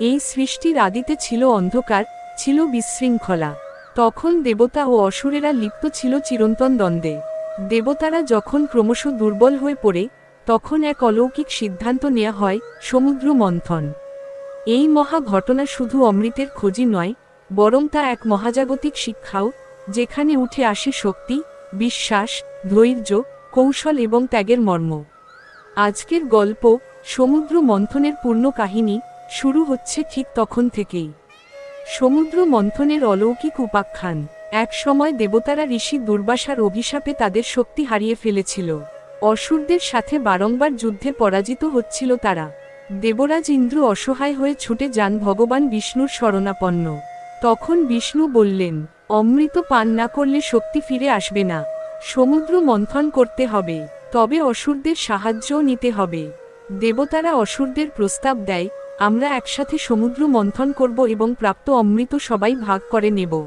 এই সৃষ্টির আদিতে ছিল অন্ধকার, ছিল বিশৃঙ্খলা। তখন দেবতা ও অসুরেরা লিপ্ত ছিল চিরন্তন দ্বন্দ্বে। দেবতারা যখন ক্রমশ দুর্বল হয়ে পড়ে, তখন এক অলৌকিক সিদ্ধান্ত নেওয়া হয়, সমুদ্র মন্থন। এই মহা ঘটনা শুধু অমৃতের খোঁজি নয়, বরং তা এক মহাজাগতিক শিক্ষাও, যেখানে উঠে আসে শক্তি, বিশ্বাস, ধৈর্য, কৌশল এবং ত্যাগের মর্ম। আজকের গল্প সমুদ্র মন্থনের পূর্ণ কাহিনী শুরু হচ্ছে ঠিক তখন থেকেই। সমুদ্র মন্থনের অলৌকিক উপাখ্যান, এক সময় দেবতারা ঋষি দুর্বাসার অভিশাপে তাদের শক্তি হারিয়ে ফেলেছিল। অসুরদের সাথে বারংবার যুদ্ধে পরাজিত হচ্ছিল তারা। দেবরাজ ইন্দ্র অসহায় হয়ে ছুটে যান ভগবান বিষ্ণুর শরণাপন্ন। তখন বিষ্ণু বললেন, অমৃত পান না করলে শক্তি ফিরে আসবে না। সমুদ্র মন্থন করতে হবে, তবে অসুরদের সাহায্যও নিতে হবে। দেবতারা অসুরদের প্রস্তাব দেয় আমরা একসাথে সমুদ্র মন্থন করব এবং প্রাপ্ত অমৃত সবাই ভাগ করে নেব।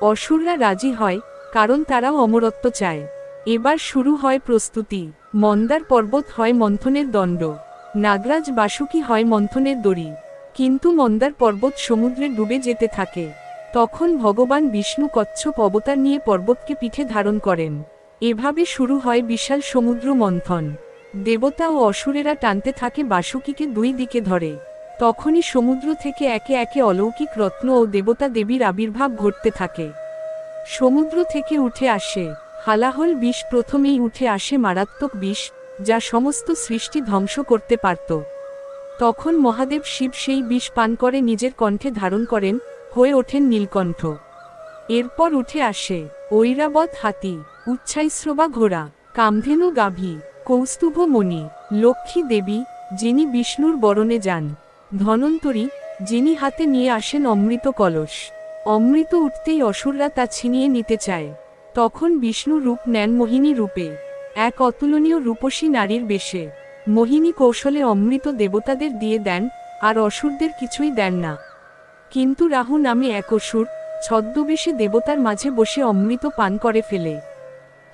অসুররা রাজি হয়, কারণ তারাও অমরত্ব চায়। এবার শুরু হয় প্রস্তুতি। মন্দার পর্বত হয় মন্থনের দণ্ড। নাগরাজ বাসুকি হয় মন্থনের দড়ি। কিন্তু মন্দার পর্বত সমুদ্রে ডুবে যেতে থাকে। তখন ভগবান বিষ্ণু কচ্ছপ অবতার নিয়ে পর্বতকে পিঠে ধারণ করেন। এভাবে শুরু হয় বিশাল সমুদ্র মন্থন। দেবতা ও অসুরেরা টানতে থাকে বাসুকিকে দুই দিকে ধরে। তখনই সমুদ্র থেকে একে একে অলৌকিক রত্ন ও দেবতা দেবীর আবির্ভাব ঘটতে থাকে। সমুদ্র থেকে উঠে আসে, হালাহল বিষ প্রথমেই উঠে আসে মারাত্মক বিষ, যা সমস্ত সৃষ্টি ধ্বংস করতে পারত। তখন মহাদেব শিব সেই বিষ পান করে নিজের কণ্ঠে ধারণ করেন, হয়ে ওঠেন নীলকণ্ঠ। এরপর উঠে আসে ঐরাবত হাতি উচ্ছাইশ্রবা ঘোড়া, কামধেনু গাভী কৌস্তুভ মণি লক্ষ্মী দেবী, যিনি বিষ্ণুর বরণে যান। ধনন্তরী, যিনি হাতে নিয়ে আসেন অমৃত কলস। অমৃত উঠতেই অসুররা তা ছিনিয়ে নিতে চায়। তখন বিষ্ণু রূপ নেন মোহিনী রূপে। এক অতুলনীয় রূপসী নারীর বেশে। মোহিনী কৌশলে অমৃত দেবতাদের দিয়ে দেন, আর অসুরদের কিছুই দেন না। কিন্তু রাহু নামে এক অসুর, ছদ্মবেশে দেবতার মাঝে বসে অমৃত পান করে ফেলে।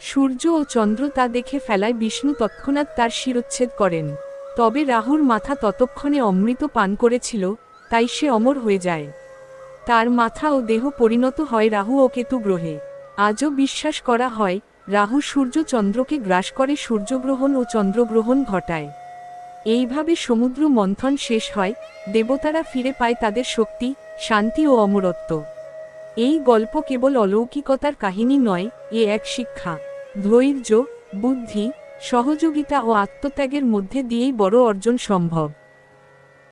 সূর্য ও চন্দ্র তা দেখে ফেলায় বিষ্ণু তৎক্ষণাৎ তার শিরোচ্ছেদ করেন। তবে রাহুর মাথা ততক্ষণে অমৃত পান করেছিল, তাই সে অমর হয়ে যায়। তার মাথা ও দেহ পরিণত হয় রাহু ও কেতু গ্রহে। আজও বিশ্বাস করা হয়, রাহু সূর্য চন্দ্রকে গ্রাস করে সূর্যগ্রহণ ও চন্দ্রগ্রহণ ঘটায়। এইভাবে সমুদ্র মন্থন শেষ হয়, দেবতারা ফিরে পায় তাদের শক্তি, শান্তি ও অমরত্ব। এই গল্প কেবল অলৌকিকতার কাহিনী নয়, এ এক শিক্ষা। ধৈর্য, বুদ্ধি সহযোগিতা ও আত্মত্যাগের মধ্যে দিয়েই বড় অর্জন সম্ভব।